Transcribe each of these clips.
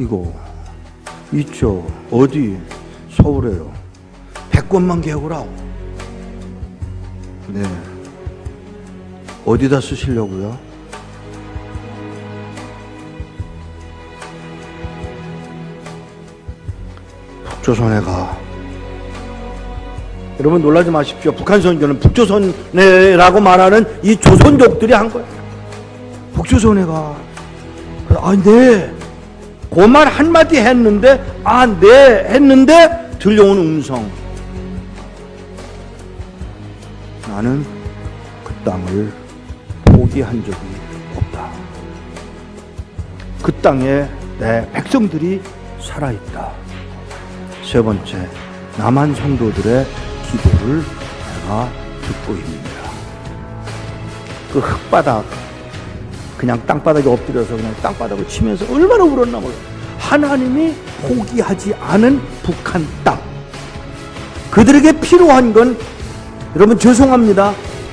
이거 있죠. 어디? 서울에요. 100권만 개고라고. 네. 어디다 쓰시려고요? 북조선에 가. 여러분 놀라지 마십시오. 북한 선교는 북조선에라고 말하는 이 조선족들이 한 거예요. 북조선에 가. 아, 네. 그 말 한마디 했는데, 아, 네. 했는데, 들려오는 음성. 나는 그 땅을 포기한 적이 없다. 그 땅에 내 백성들이 살아있다. 세 번째, 남한 성도들의 기도를 내가 듣고 있습니다. 그 흙바닥, 그냥 땅바닥에 엎드려서 그냥 땅바닥을 치면서 얼마나 울었나 몰라. 하나님이 포기하지 않은 북한 땅. 그들에게 필요한 건 여러분 죄송합니다.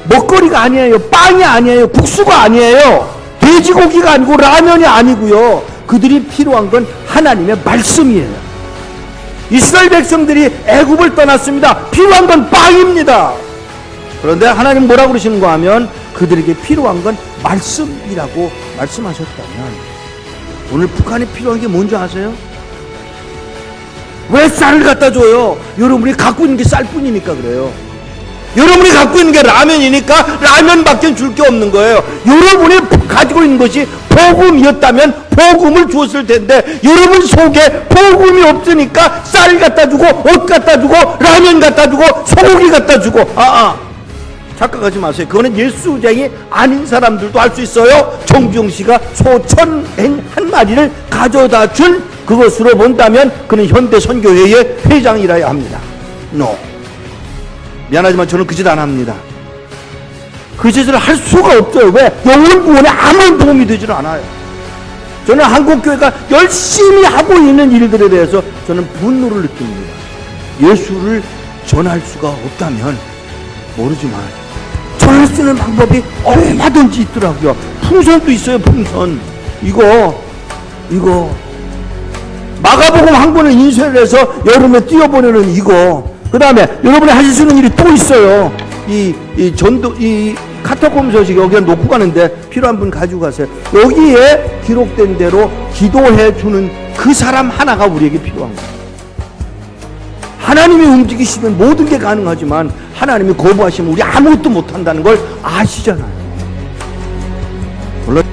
먹거리가 아니에요. 빵이 아니에요. 국수가 아니에요. 돼지고기가 아니고 라면이 아니고요. 그들이 필요한 건 하나님의 말씀이에요. 이스라엘 백성들이 애굽을 떠났습니다. 필요한 건 빵입니다. 그런데 하나님 뭐라고 그러시는가 하면 그들에게 필요한 건 말씀이라고 말씀하셨다면 오늘 북한이 필요한 게 뭔지 아세요? 왜 쌀을 갖다 줘요? 여러분이 갖고 있는 게 쌀뿐이니까 그래요. 여러분이 갖고 있는 게 라면이니까 라면밖에 줄 게 없는 거예요. 여러분이 가지고 있는 것이 복음이었다면 복음을 주었을 텐데 여러분 속에 복음이 없으니까 쌀 갖다 주고 옷 갖다 주고 라면 갖다 주고 소고기 갖다 주고 아 아. 착각하지 마세요. 그거는 예수쟁이 아닌 사람들도 할 수 있어요. 정주영 씨가 소천 한 마리를 가져다 준 그것으로 본다면 그는 현대 선교회의 회장이라야 합니다. No. 미안하지만 저는 그 짓 안 합니다. 그 짓을 할 수가 없어요. 왜? 영혼 구원에 아무런 도움이 되질 않아요. 저는 한국교회가 열심히 하고 있는 일들에 대해서 저는 분노를 느낍니다. 예수를 전할 수가 없다면 모르지만 수 있는 방법이 얼마든지 있더라고요. 풍선도 있어요, 풍선. 이거, 이거. 마가복음 한 권을 인쇄를 해서 여름에 띄워보내는 이거. 그 다음에 여러분이 하실 수 있는 일이 또 있어요. 이, 이 전도, 이 카타콤 소식 여기에 놓고 가는데 필요한 분 가지고 가세요. 여기에 기록된 대로 기도해 주는 그 사람 하나가 우리에게 필요한 거예요. 하나님이 움직이시면 모든 게 가능하지만 하나님이 거부하시면 우리 아무것도 못한다는 걸 아시잖아요. 물론